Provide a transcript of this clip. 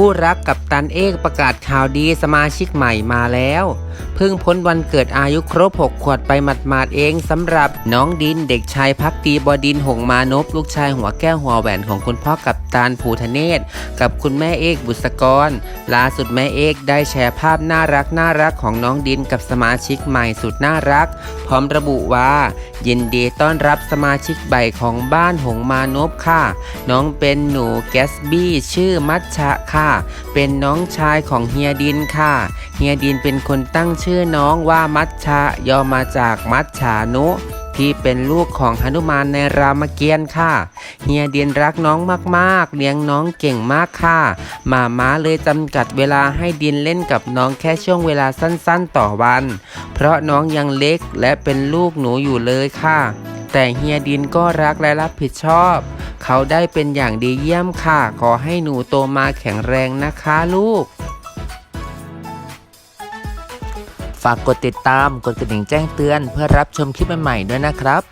คู่รักกับตันเอกประกาศข่าวดีสมาชิกใหม่มาแล้ว เพิ่งพ้นวันเกิดอายุครบ 6 ขวดไปหมาดๆเองสำหรับน้องดินเด็กชายพักตีบดินหงมานพลูกชายหัวแก้วหัวแหวนของคุณพ่อกับตาลภูทะเนศกับคุณแม่เอกบุษกรล่าสุดแม่เอกได้แชร์ภาพน่ารักน่ารักของน้องดินกับสมาชิกใหม่สุดน่ารัก พร้อมระบุว่า ยินดีต้อนรับสมาชิกใหม่ของบ้านหงมานพค่ะ น้องเป็นหนูแกสบี้ชื่อมัชชะค่ะเป็นน้องชายของเฮียดินค่ะ เฮียดินเป็นคนตั้งชื่อน้องว่ามัชชะย่อมาจากมัชชานุที่เป็นลูกของหนุมานในรามเกียรติ์ค่ะ เฮียดินรักน้องมากๆ เลี้ยงน้องเก่งมากค่ะมาม้าเลยจำกัดเวลาให้ดินเล่นกับน้องแค่ช่วงเวลาสั้นๆต่อวัน เพราะน้องยังเล็กและเป็นลูกหนูอยู่เลยค่ะ แต่เฮียดินก็รักและรับผิดชอบ เขาได้เป็นอย่างดีเยี่ยมค่ะ ขอให้หนูโตมาแข็งแรงนะคะลูก ฝากกดติดตาม กดกระดิ่งแจ้งเตือน เพื่อรับชมคลิปใหม่ๆด้วยนะครับ